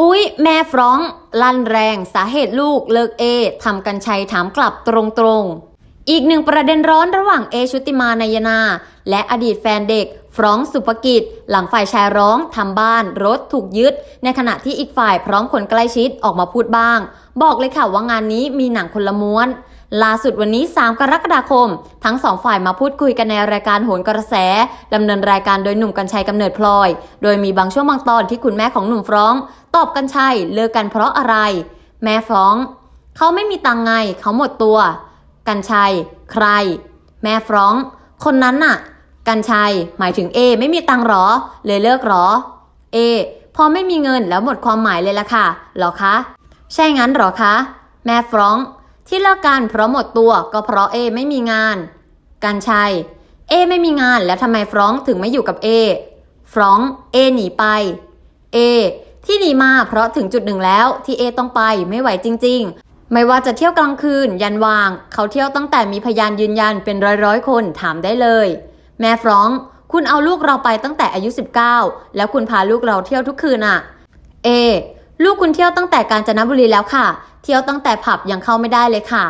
อุ๊ย แม่ฟร้อง ลั่นแรงสาเหตุลูกเลิกเอทำกันชัยถามกลับตรงๆ อีกหนึ่งประเด็นร้อนระหว่างเอชุติมานายนา และอดีตแฟนเด็กฟร้องสุภกิจ หลังฝ่ายชายร้องทำบ้านรถถูกยึด ในขณะที่อีกฝ่ายพร้อมคนใกล้ชิดออกมาพูดบ้าง บอกเลยค่ะว่างานนี้มีหนังคนละม้วน ล่าสุดวันนี้ 3 กรกฎาคม ทั้งสองฝ่ายมาพูดคุยกันในรายการโหนกระแสดำเนินรายการโดยหนุ่มกัญชัยกำเนิดพลอย โดยมีบางช่วงบางตอนที่คุณแม่ของหนุ่มฟร้อง ตอบกัญชัยเลิกกันเพราะอะไร แม่ฟ้อง เขาไม่มีตังไง เขาหมดตัว กัญชัย ใคร แม่ฟ้อง คนนั้นน่ะ กัญชัย หมายถึงเอ ไม่มีตังหรอ เลยเลิกหรอ เอ พอไม่มีเงินแล้วหมดความหมายเลยล่ะค่ะหรอคะ ใช่งั้นหรอคะ แม่ฟ้อง ที่เลิกกันเพราะหมดตัวก็เพราะเอไม่มีงานกัญชัยเอไม่มีงานแล้วทำไมฟรองถึงไม่อยู่กับเอฟรองเอหนีไปเอที่หนีมาเพราะถึงจุดหนึ่งแล้วที่เอต้องไปไม่ไหวจริง ๆ ไม่ว่าจะเที่ยวกลางคืน ยันวาง เขาเที่ยวตั้งแต่มีพยานยืนยันเป็นร้อยๆคนถามได้เลย แม่ฟรองคุณเอาลูกเราไปตั้งแต่อายุ 19 แล้วคุณพาลูกเราเที่ยวทุกคืนอะเอ ลูกคุณเที่ยวตั้งแต่กาญจนบุรีแล้วค่ะ เที่ยวตั้งแต่ผับยังเข้าไม่ได้เลยค่ะ